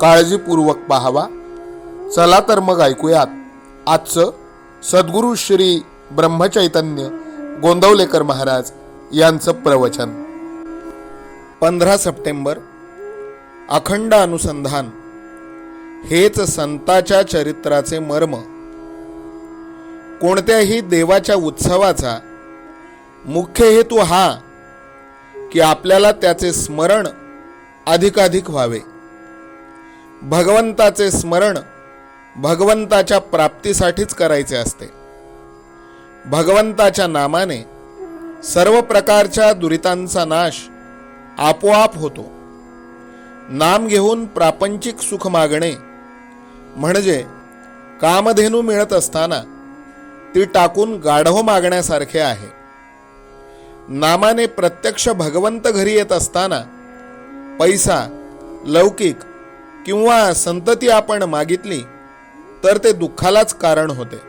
काळजीपूर्वक पाहावा. चला तर मग ऐकूयात. आजचं सद्गुरू श्री ब्रह्मचैतन्य गोंदवलेकर महाराज यांचं प्रवचन. पंधरा सप्टेंबर अखंड अनुसंधान. हेच संताच्या चरित्राचे मर्म. कोणत्याही देवाच्या उत्सवाचा मुख्य हेतू हा की आपल्याला त्याचे स्मरण अधिकाधिक व्हावे. भगवंताचे स्मरण भगवंताच्या प्राप्तीसाठीच करायचे असते. भगवंताच्या नामाने सर्व प्रकारच्या दुरितांचा नाश आपोआप होतो. नाम घेऊन प्रापंचिक सुख मागणे म्हणजे कामधेनू मिळत असताना ती टाकून गाढव मागण्यासारखे आहे. नामाने प्रत्यक्ष भगवंत घरी येत असताना पैसा लौकिक किंवा संतती आपण मागितली तर ते दुःखालाच कारण होते.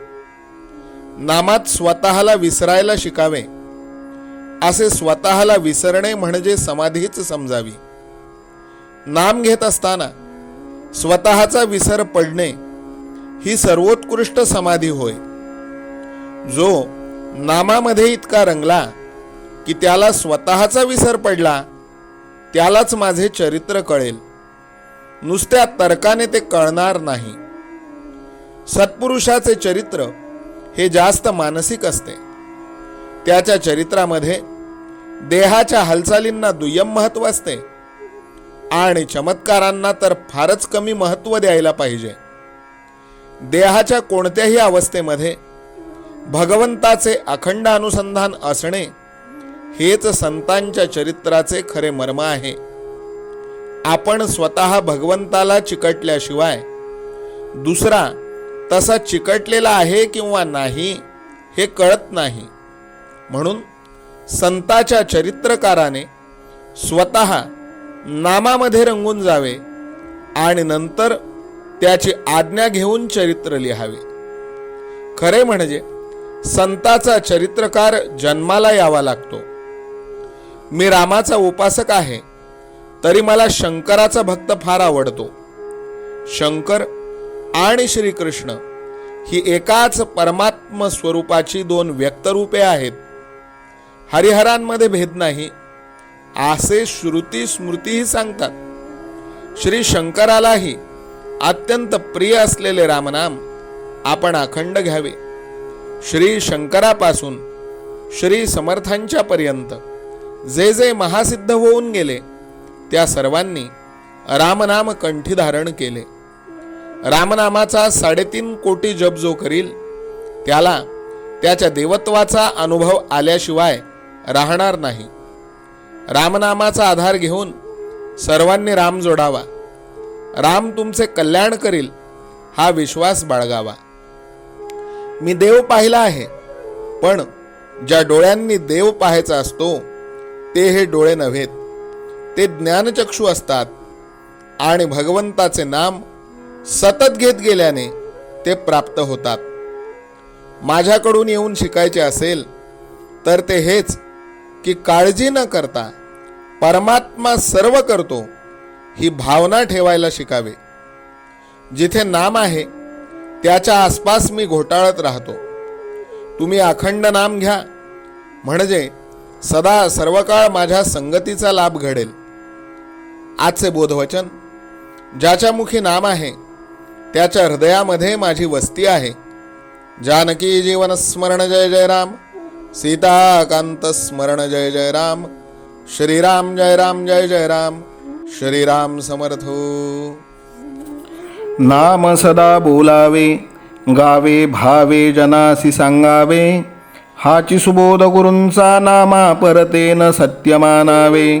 नामात स्वतःला विसरायला शिकावे. असे स्वतःला विसरणे म्हणजे समाधीच समजावी. नाम घेत असताना स्वतःचा विसर पडणे ही सर्वोत्कृष्ट समाधी होय. जो नामामध्ये इतका रंगला की त्याला स्वतःचा विसर पडला त्यालाच माझे चरित्र कळेल. नुसत्या तर्काने ते कळणार नाही. सत्पुरुषाचे चरित्र हे जास्त मानसिक असते. त्याच्या चरित्रामध्ये देहाच्या हालचालींना दुय्यम महत्त्व असते. आणि चमत्कारांना तर फारच कमी महत्त्व द्यायला पाहिजे. देहाच्या कोणत्याही अवस्थेमध्ये भगवंताचे अखंड अनुसंधान असणे हेच संतांच्या चरित्राचे खरे मर्म आहे. आपण स्वतः भगवंताला चिकटल्याशिवाय. दुसरा तसा चिकटलेला आहे किंवा नाही हे कळत नाही. म्हणून संताच्या चरित्रकाराने स्वतः नामामध्ये रंगून जावे आणि नंतर त्याची आज्ञा घेऊन चरित्र लिहावे. खरे म्हणजे संताचा चरित्रकार जन्माला यावा लागतो. मी रामाचा उपासक आहे. तरी मला शंकराचा भक्त फार आवडतो. शंकर आणि श्रीकृष्ण ही एकाच परमात्म स्वरूपाची दोन व्यक्तरूपे आहेत. हरिहरांमध्ये भेद नाही असे श्रुती स्मृतीही सांगतात. श्री शंकरालाही अत्यंत प्रिय असलेले रामनाम आपण अखंड घ्यावे. श्री शंकरापासून श्री समर्थांच्या पर्यंत जे जे महासिद्ध होऊन गेले त्या सर्वांनी रामनाम कंठी धारण केले. रामनामाचा साडेतीन कोटी जप जो करील त्याला त्याच्या देवत्वाचा अनुभव आल्याशिवाय राहणार नाही. रामनामाचा आधार घेऊन सर्वांनी राम जोडावा. राम तुमचे कल्याण करील हा विश्वास बाळगावा. मी देव पाहिला आहे पण ज्या डोळ्यांनी देव पाहायचा असतो ते हे डोळे नव्हेत. ते ज्ञानचक्षू असतात आणि भगवंताचे नाम सतत घेत गेल्याने ते प्राप्त होतात. माझ्याकडून येऊन शिकायचे असेल तर ते हेच की काळजी न करता परमात्मा सर्व करतो ही भावना ठेवायला शिकावे. जिथे नाम आहे त्याच्या आसपास मी घोटाळत राहतो. तुम्ही अखंड नाम घ्या. म्हणजे सदा सर्वकाळ माझ्या संगतीचा लाभ घडेल. आजचे बोधवचन ज्याच्या मुखी नाम आहे त्याच्या हृदयामध्ये माझी वस्ती आहे. जानकी जीवन स्मरण जय जय राम. सीताकांत स्मरण जय जय राम. श्रीराम जय राम जय जय राम. श्रीराम समर्थो हो. नाम सदा बोलावे गावे भावे जनासी सांगावे. हाची सुबोध गुरूंचा नामा परतेन सत्यमानावे.